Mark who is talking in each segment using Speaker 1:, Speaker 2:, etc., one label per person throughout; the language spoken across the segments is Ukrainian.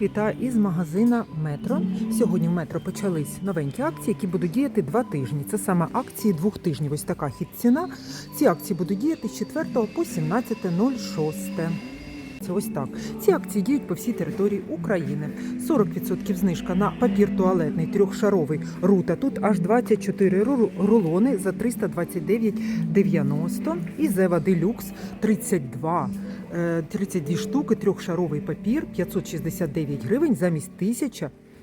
Speaker 1: Всіх із магазина Метро. Сьогодні в метро почались новенькі акції, які будуть діяти два тижні. Це саме акції двох тижнів. Ось така хід ціна. Ці акції будуть діяти з 4 по 17.06. Це ось так. Ці акції діють по всій території України. 40% знижка на папір туалетний трьохшаровий рута. Тут аж 24 ру- рулони за 329,90. І Зева Делюкс 32. е, 32 штуки, трьохшаровий папір 569 гривень замість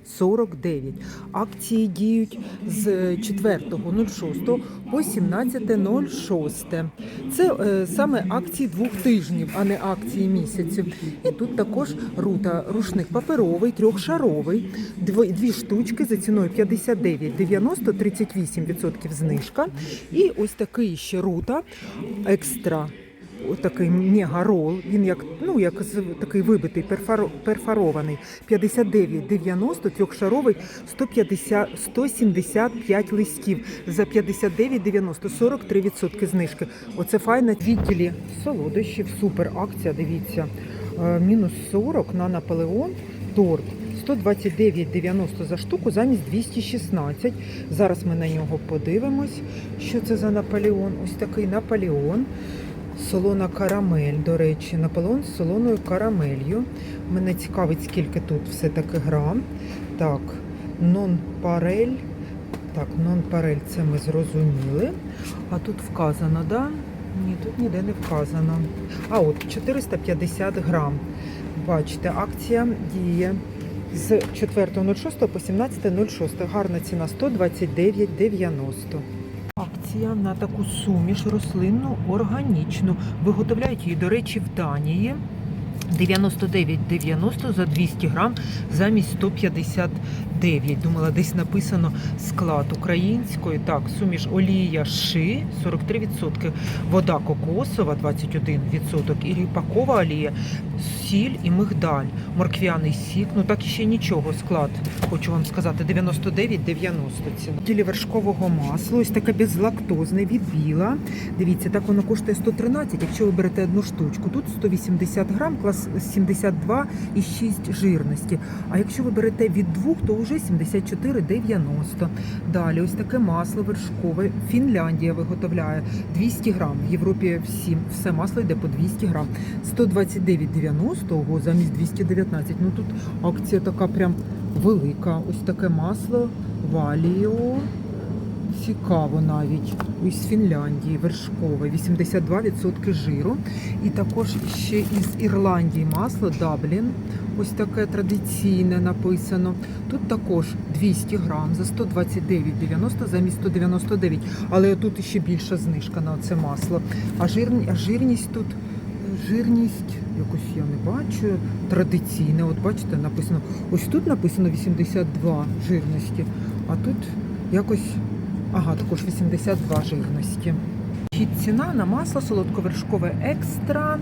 Speaker 1: 1049. Акції діють з 4.06 по 17.06. Це е, саме акції двох тижнів, а не акції місяців. І тут також рута рушник паперовий, трьохшаровий, дві, дві штучки за ціною 59,90, 38% знижка. І ось такий ще рута екстра. Такий мега-рол, він як ну як такий вибитий, перфаро, перфарований. 59,90, трьохшаровий, 150, 175 листів. За 59,90, 43% знижки. Оце файно. Відділі солодощів, супер акція, дивіться. Е, Мінус 40 на Наполеон торт. 129,90 за штуку замість 216. Зараз ми на нього подивимось, що це за Наполеон. Ось такий Наполеон. Солона карамель, до речі, Наполеон з солоною карамелью. Мене цікавить, скільки тут все-таки грам. Так, нон-парель. Так, нон-парель це ми зрозуміли. А тут вказано, да? Ні, тут ніде не вказано. А от 450 грам. Бачите, акція діє з 4.06 по 17.06. Гарна ціна 129,90. Акція на таку суміш рослинну органічну. Виготовляють її, до речі, в Данії. 99,90 за 200 грам замість 159. Думала, десь написано склад української. Так, суміш олія ши 43%, вода кокосова 21% і ріпакова олія, сіль і мигдаль, морквяний сік. Ну так ще нічого склад. Хочу вам сказати, 99,90 ціна. Тілі вершкового масла, ось таке безлактозне від біла. Дивіться, так воно коштує 113, якщо ви берете одну штучку. Тут 180 грам, клас 72,6 жирності. А якщо ви берете від двох, то вже 74,90. Далі ось таке масло вершкове. Фінляндія виготовляє 200 грам. В Європі всі все масло йде по 200 грам. 129,90 замість 290. 15. Ну тут акція така прям велика. Ось таке масло, валіо. Цікаво навіть із Фінляндії вершкове, 82% жиру. І також ще із Ірландії масло Даблін. Ось таке традиційне написано. Тут також 200 грам за 129,90 замість 199. Але тут ще більша знижка на це масло. А жирність тут жирність, якось я не бачу. Традиційна, от бачите, написано. Ось тут написано 82 жирності, а тут якось. Ага, також 82 жирності. Хід ціна на масло солодковершкове екстра,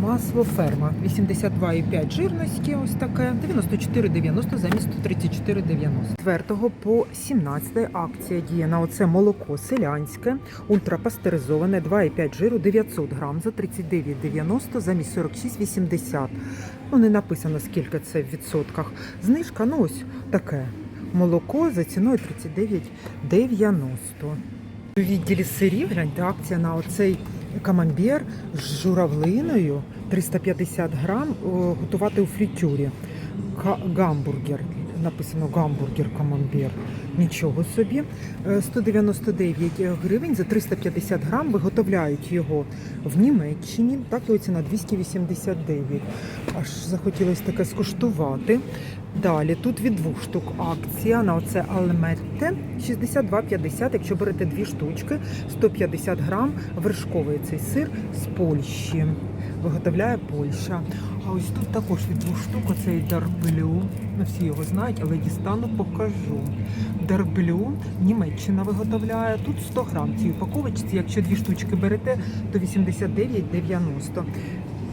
Speaker 1: масло ферма 82,5 жирності, ось таке, 94,90 замість 134,90. 4 по 17 акція діє на оце молоко селянське, ультрапастеризоване, 2,5 жиру, 900 грам за 39,90 замість 46,80. Ну, не написано, скільки це в відсотках. Знижка, ну ось таке. Молоко за ціною 39,90. У відділі сирів гляньте, акція на оцей камамбер з журавлиною 350 грам готувати у фрітюрі. Гамбургер. Написано гамбургер камамбер. Нічого собі. Е, 199 гривень за 350 грам виготовляють його в Німеччині. Так його ціна 289. Аж захотілося таке скуштувати. Далі тут від двох штук акція на оце Алметте 62,50, якщо берете дві штучки, 150 грам вершковий цей сир з Польщі. Виготовляє Польща. А ось тут також від двох штук оцей дарблю. Не всі його знають, але дістану покажу. Дарблю Німеччина виготовляє. Тут 100 грам цій упаковочці. Якщо дві штучки берете, то 89,90.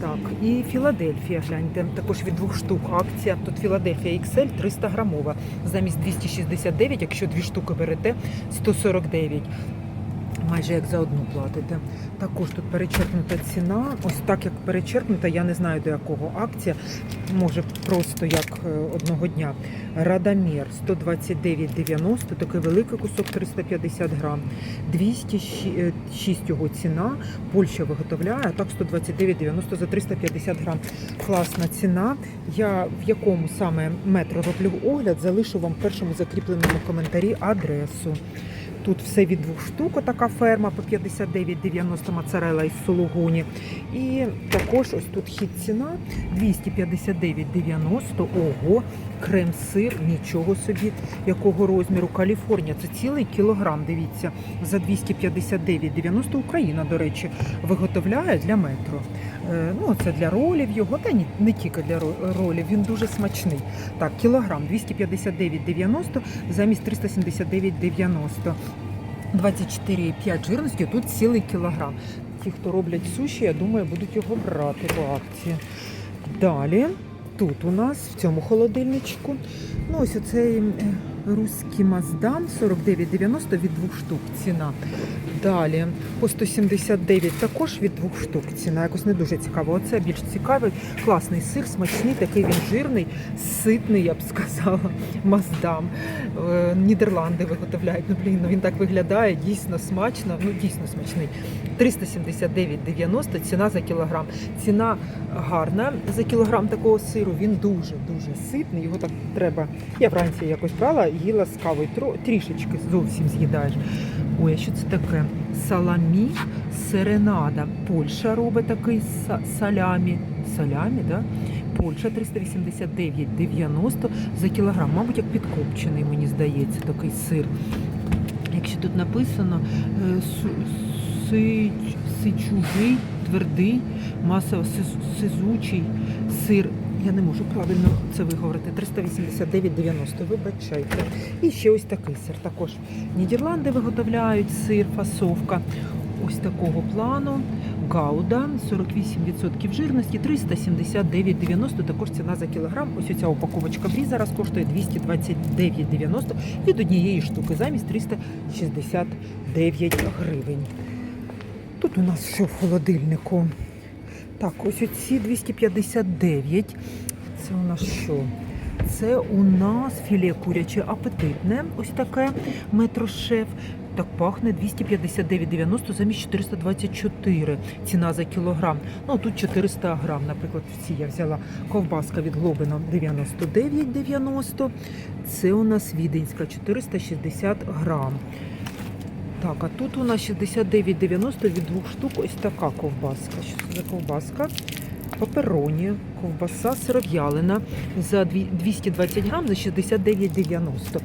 Speaker 1: Так, і Філадельфія, гляньте, також від двох штук акція. Тут Філадельфія XL 300 грамова. Замість 269, якщо дві штуки берете, 149. Майже як за одну платите. Також тут перечеркнута ціна. Ось так як перечеркнута, я не знаю до якого акція. Може просто як е, одного дня. Радомір 129,90, такий великий кусок 350 грам. 206 його ціна. Польща виготовляє, а так 129,90 за 350 грам. Класна ціна. Я в якому саме метро роблю огляд, залишу вам в першому закріпленому коментарі адресу. Тут все від двох штук, така ферма по 59,90 моцарела із сулугуні. І також ось тут хід ціна 259,90. Ого, крем-сир, нічого собі, якого розміру. Каліфорнія. Це цілий кілограм. Дивіться, за 259,90 Україна, до речі, виготовляє для метро. Е, Ну, це для ролів його, та ні, не тільки для ролів, він дуже смачний. Так, кілограм 259,90 замість 379,90. 24,5 жирності, тут цілий кілограм. Ті, хто роблять суші, я думаю, будуть його брати по акції. Далі, тут у нас в цьому холодильничку, ну ось оцей е, руський Маздан 49,90 від двох штук ціна. Далі по 179 також від двох штук ціна. Якось не дуже цікаво. Оце більш цікавий, класний сир, смачний, такий він жирний, ситний, я б сказала. Маздам. Е, Нідерланди виготовляють. Ну блін, ну він так виглядає, дійсно смачно. Ну дійсно смачний. 379,90 ціна за кілограм. Ціна гарна за кілограм такого сиру. Він дуже дуже ситний. Його так треба. Я вранці якось брала, їла з кавою. Трішечки зовсім з'їдаєш. Ой, а що це таке? Саламі серенада. Польща робить такий салямі. Салямі, да? Польща 389,90 за кілограм. Мабуть, як підкопчений, мені здається, такий сир. Якщо тут написано су- сич, сичужий, твердий, масово сизучий сир. Я не можу правильно це виговорити. 389,90, вибачайте. І ще ось такий сир. Також Нідерланди виготовляють сир, фасовка. Ось такого плану. Гауда 48% жирності, 379,90 також ціна за кілограм. Ось ця упаковочка брі зараз коштує 229,90 від однієї штуки замість 369 гривень. Тут у нас що в холодильнику? Так, ось оці 259. Це у нас що? Це у нас філе куряче апетитне, ось таке метрошеф. Так пахне 259,90 замість 424 ціна за кілограм. Ну тут 400 грам, наприклад, в цій я взяла ковбаска від Глобина 99,90. Це у нас віденська 460 грам. Так, а тут у нас 69,90 від двох штук ось така ковбаска. Що це за ковбаска? Папероні, ковбаса сиров'ялина за 220 грам за 69,90.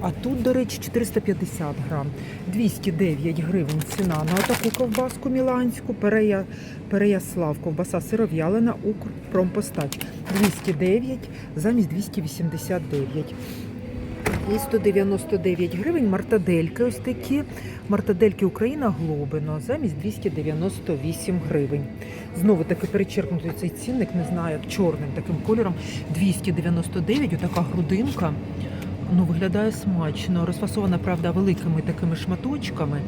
Speaker 1: А тут, до речі, 450 грам. 209 гривень ціна на таку ковбаску міланську. Перея, Переяслав, ковбаса сиров'ялина, Укрпромпостач. 209 замість 289. І 199 гривень мартадельки ось такі. Мартадельки Україна Глобино замість 298 гривень. Знову таки перечеркнутий цей цінник, не знаю, як чорним таким кольором. 299, отака грудинка. Ну, виглядає смачно. Розфасована, правда, великими такими шматочками.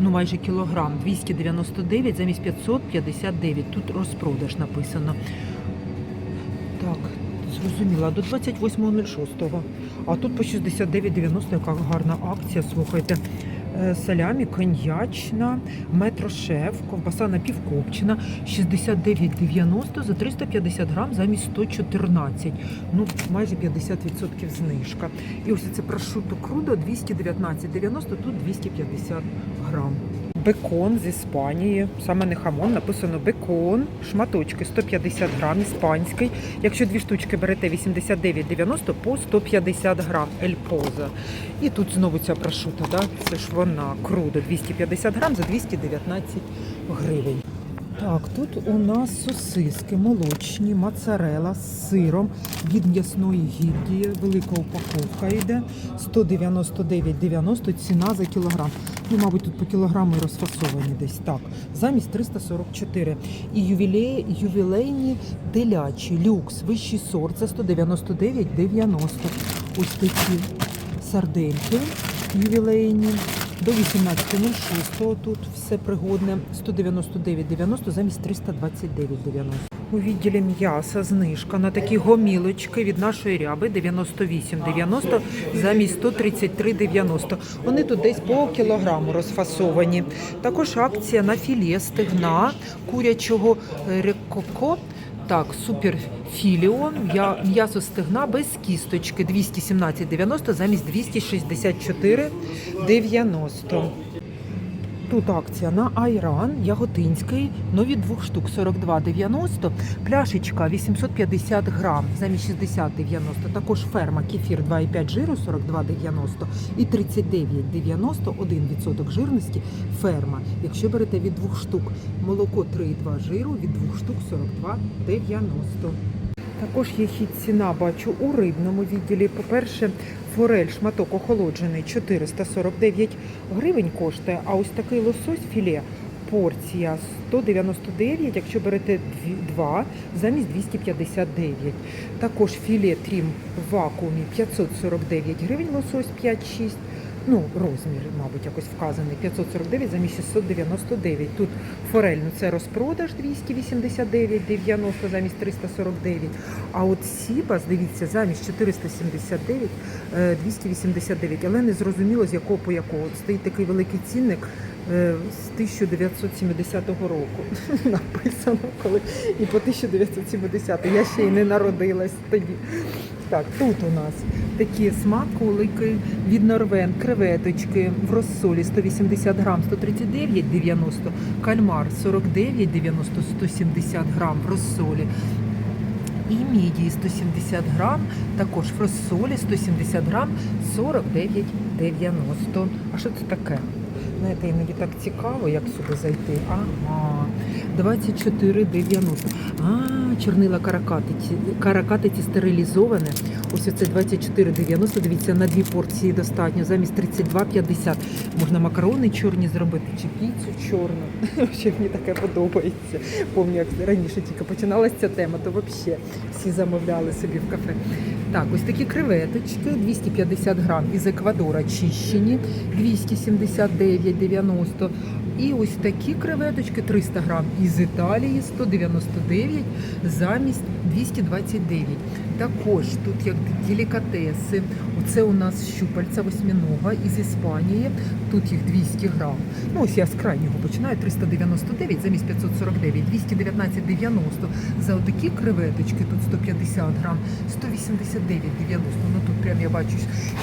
Speaker 1: Ну, майже кілограм. 299 замість 559. Тут розпродаж написано. Так, зрозуміла. До 28.06. А тут по 69,90 яка гарна акція. Слухайте. Е, Салямі коньячна, метрошеф, ковбаса напівкопчена, 69,90 за 350 грам замість 114. Ну, майже 50% знижка. І ось це прошуто крудо 219,90, тут 250 грам. Бекон з Іспанії, саме не хамон, написано бекон, шматочки 150 грам, іспанський. Якщо дві штучки берете 89,90 по 150 грам ельпоза. І тут знову ця прошута, да? це ж вона круда 250 грам за 219 гривень. Так, тут у нас сосиски молочні, моцарела з сиром від м'ясної гільдії. Велика упаковка йде. 199,90 ціна за кілограм. Ну, мабуть, тут по кілограму і розфасовані десь так. Замість 344. І ювілей, ювілейні телячі, люкс, вищий сорт. Це 199,90. Ось такі сардельки ювілейні. До 18.06 тут все пригодне. 199,90 замість 329,90. У відділі м'яса знижка на такі гомілочки від нашої ряби 98,90 замість 133,90. Вони тут десь по кілограму розфасовані. Також акція на філе стегна курячого е, рекоко. Так, супер філіо, м'я- м'ясо стегна без кісточки 217,90 замість 264,90. Тут акція на айран Яготинський, нові двох штук 42,90, пляшечка 850 грам замість 60,90, також ферма кефір 2,5 жиру 42,90 і 39,90 1% жирності ферма. Якщо берете від двох штук молоко 3,2 жиру, від двох штук 42,90. Також є хід ціна, бачу, у рибному відділі. По-перше, форель шматок охолоджений 449 гривень коштує, а ось такий лосось філе порція 199, якщо берете дві- два, замість 259. Також філе трім в вакуумі 549 гривень, лосось 5-6. Ну, розмір, мабуть, якось вказаний. 549 замість 699. Тут форель, ну це розпродаж 289,90 замість 349. А от Сібас, дивіться, замість 479, е, 289. Але не зрозуміло з якого по якого. От Стоїть такий великий цінник е, з 1970 року. Написано, коли і по 1970. Я ще й не народилась тоді. Так, тут у нас такі смаколики від Норвен, креветочки в розсолі 180 грам 139,90, кальмар 49,90, 170 грам в розсолі. І мідії 170 грам, також в розсолі 170 грам 49,90. А що це таке? Знаєте, іноді так цікаво, як сюди зайти. Ага, 24,90. А, чорнила каракатиці, каракатиці стерилізоване. Ось оце 24,90. Дивіться, на дві порції достатньо. Замість 32,50. Можна макарони чорні зробити чи піцу чорну. Ще мені таке подобається. Пам'ятаю, як раніше тільки починалася ця тема, то взагалі всі замовляли собі в кафе. Так, ось такі креветочки 250 грам із Еквадора чищені, 279,90. І ось такі креветочки 300 грам із Італії 199 замість 229. Також тут як делікатеси. Оце у нас щупальця восьминога із Іспанії. Тут їх 200 грам. Ну ось я з крайнього починаю 399 замість 549, 219,90 за отакі креветочки. Тут 150 грам, 189,90. Прям я бачу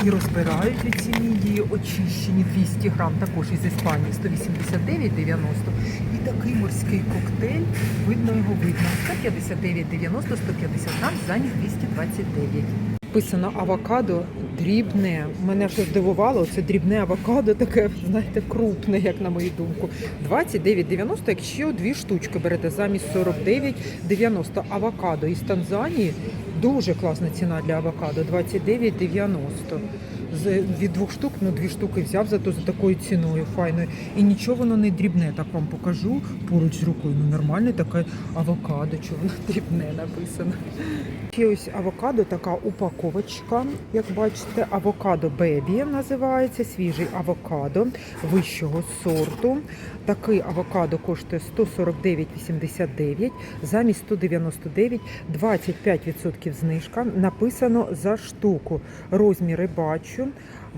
Speaker 1: і розбирають ці мідії, очищені 200 грам, також із Іспанії 189,90. І такий морський коктейль, видно його видно. 159,90, 150 грам замість 229. Написано авокадо дрібне. Мене що здивувало, це дрібне авокадо, таке, знаєте, крупне, як на мою думку. 29,90, якщо дві штучки берете замість 49,90. Авокадо із Танзанії дуже класна ціна для авокадо. 29,90. Від двох штук, ну дві штуки взяв зато за такою ціною файною. І нічого воно не дрібне, так вам покажу поруч з рукою. Ну нормальне таке авокадо, чого воно дрібне написано. Ще ось авокадо, така упаковочка, як бачите, авокадо бебі називається, свіжий авокадо вищого сорту. Такий авокадо коштує 149,89, замість 199, 25% знижка. Написано за штуку. Розміри бачу.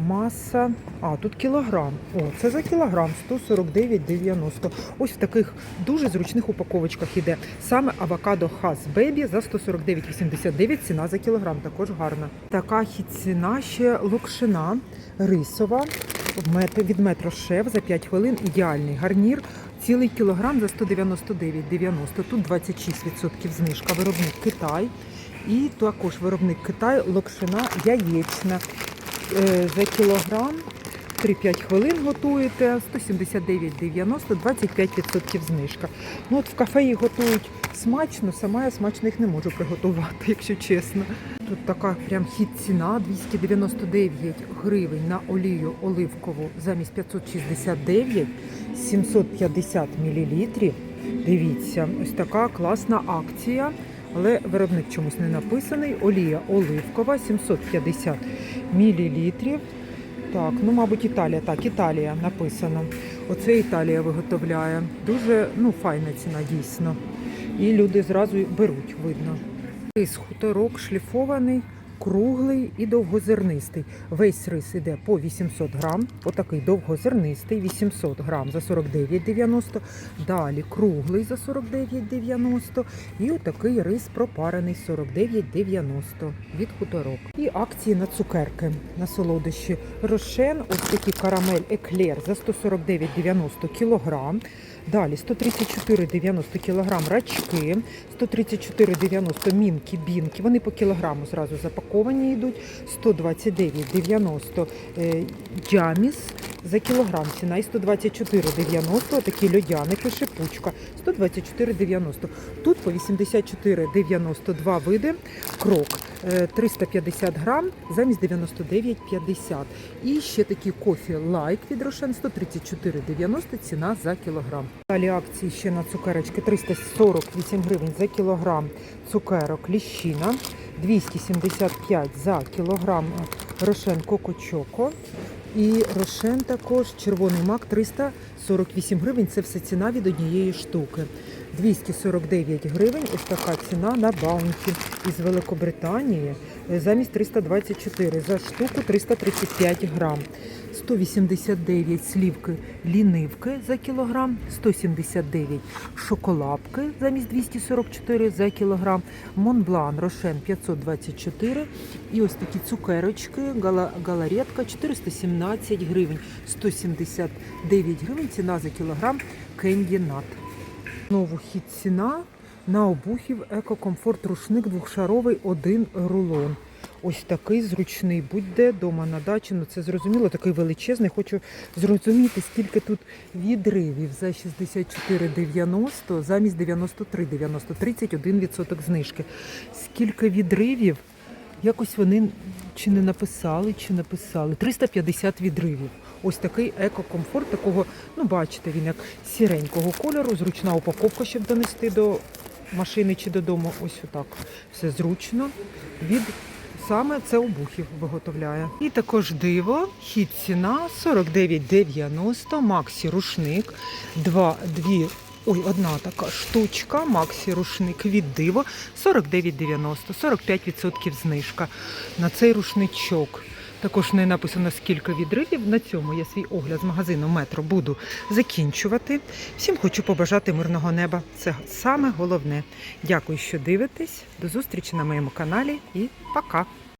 Speaker 1: Маса, а тут кілограм. О, це за кілограм 149,90. Ось в таких дуже зручних упаковочках іде. Саме авокадо Хас Бебі за 149,89 ціна за кілограм. Також гарна. Така ціна ще локшина рисова від метро шеф за 5 хвилин. Ідеальний гарнір. Цілий кілограм за 199,90. Тут 26% знижка. Виробник Китай. І також виробник Китай локшина яєчна. Е, за кілограм 3-5 хвилин готуєте, 179,90, 25% знижка. Ну от в кафе готують смачно, сама я смачно їх не можу приготувати, якщо чесно. Тут така прям хід ціна 299 гривень на олію оливкову замість 569, 750 мл. Дивіться, ось така класна акція. Але виробник чомусь не написаний. Олія оливкова 750 мл. Так, ну, мабуть, Італія. Так, Італія написано. Оце Італія виготовляє. Дуже ну, файна ціна, дійсно. І люди зразу беруть, видно. Рис хуторок шліфований, круглий і довгозернистий. Весь рис іде по 800 грам. Отакий довгозернистий, 800 грам за 49,90. Далі круглий за 49,90. І отакий рис пропарений 49,90 від хуторок. І акції на цукерки, на солодощі. Рошен, ось такий карамель еклер за 149,90 кілограм. Далі 134,90 кілограм рачки, 134,90 мінки, бінки. Вони по кілограму зразу запаковані йдуть. 129,90 е, джаміс за кілограм ціна і 124,90 такі льодяники, шипучка. 124,90. Тут по 84,90 два види крок. е, 350 грам замість 99,50. І ще такі кофі лайк від Рошен 134,90 ціна за кілограм. Далі акції ще на цукерочки 348 гривень за кілограм цукерок ліщина, 275 за кілограм Рошен Коко-Чоко. І Рошен також червоний мак 348 гривень. Це все ціна від однієї штуки. 249 гривень. Ось така ціна на баунті із Великобританії е, замість 324 за штуку 335 грам. 189 слівки лінивки за кілограм, 179 шоколадки замість 244 за кілограм, Монблан Рошен 524 і ось такі цукерочки, гала, галаретка 417 гривень, 179 гривень ціна за кілограм Кенді Нат. Знову хід ціна на обухів екокомфорт рушник двохшаровий один рулон. Ось такий зручний, будь-де дома на дачі. Ну це зрозуміло, такий величезний. Хочу зрозуміти, скільки тут відривів за 64,90 замість 93,90, 31% знижки. Скільки відривів? Якось вони чи не написали, чи написали. 350 відривів. Ось такий екокомфорт, такого, ну бачите, він як сіренького кольору, зручна упаковка, щоб донести до машини чи додому. Ось отак. Все зручно. Від саме це обухів виготовляє. І також диво, хід ціна 49,90, Максі рушник, два, дві. Ой, одна така штучка, Максі рушник від диво 49,90, 45% знижка на цей рушничок. Також не написано скільки відривів. На цьому я свій огляд з магазину Метро буду закінчувати. Всім хочу побажати мирного неба. Це саме головне. Дякую, що дивитесь. До зустрічі на моєму каналі і пока!